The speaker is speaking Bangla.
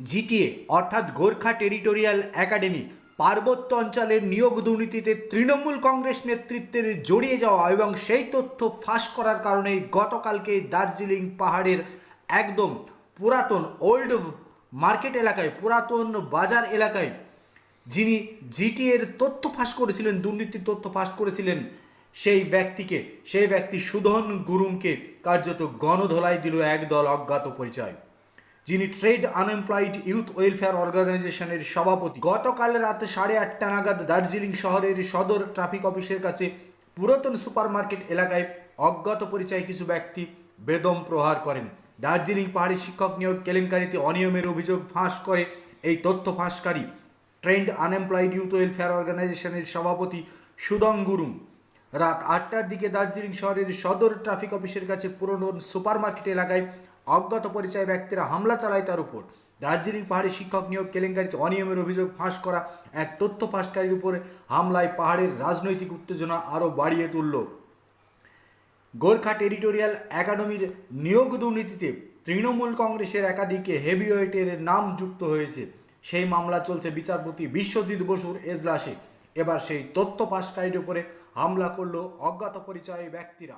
জিটিএ, অর্থাৎ গোর্খা টেরিটোরিয়াল একাডেমি, পার্বত্য অঞ্চলের নিয়োগ দুর্নীতিতে তৃণমূল কংগ্রেস নেতৃত্বের জড়িয়ে যাওয়া এবং সেই তথ্য ফাঁস করার কারণে গতকালকে দার্জিলিং পাহাড়ের একদম পুরাতন ওল্ড মার্কেট এলাকায়, পুরাতন বাজার এলাকায় যিনি জিটিএর তথ্য ফাঁস করেছিলেন, দুর্নীতির তথ্য ফাঁস করেছিলেন, সেই ব্যক্তিকে, সেই ব্যক্তি সুধন গুরুংকে কার্যত গণধোলাই দিল একদল অজ্ঞাত পরিচয়। যিনি ট্রেড আনএমপ্লয়েড ইউথ ওয়েলফেয়ার অর্গানাইজেশনের সভাপতি। গতকাল রাত সাড়ে আটটা নাগাদ দার্জিলিং শহরের সদর ট্রাফিক অফিসের কাছে পুরাতন সুপারমার্কেট এলাকায় অজ্ঞাত পরিচয় কিছু ব্যক্তি বেদম প্রহার করেন। দার্জিলিং পাহাড়ি শিক্ষক নিয়োগ কেলেঙ্কারিতে অনিয়মের অভিযোগ ফাঁস করে এই তথ্য ফাঁসকারী ট্রেন্ড আনএমপ্লয়েড ইউথ ওয়েলফেয়ার অর্গানাইজেশনের সভাপতি সুদং গুরুং। রাত আটটার দিকে দার্জিলিং শহরের সদর ট্রাফিক অফিসের কাছে পুরনো সুপারমার্কেট এলাকায় অজ্ঞাত পরিচয় ব্যক্তিরা হামলা চালায় তার উপর। দার্জিলিং পাহাড়ে শিক্ষক নিয়োগ কেলেঙ্কারিতে অনিয়মের অভিযোগ ফাঁস করা এক তথ্য ফাঁসকারীর উপরে হামলায় পাহাড়ের রাজনৈতিক উত্তেজনা আরও বাড়িয়ে তুলল। গোর্খা টেরিটোরিয়াল একাডেমির নিয়োগ দুর্নীতিতে তৃণমূল কংগ্রেসের একাধিক হেভিওয়েটের নাম যুক্ত হয়েছে। সেই মামলা চলছে বিচারপতি বিশ্বজিৎ বসুর এজলাসে। এবার সেই তথ্য পাশকারীর উপরে হামলা করল অজ্ঞাত পরিচয় ব্যক্তিরা।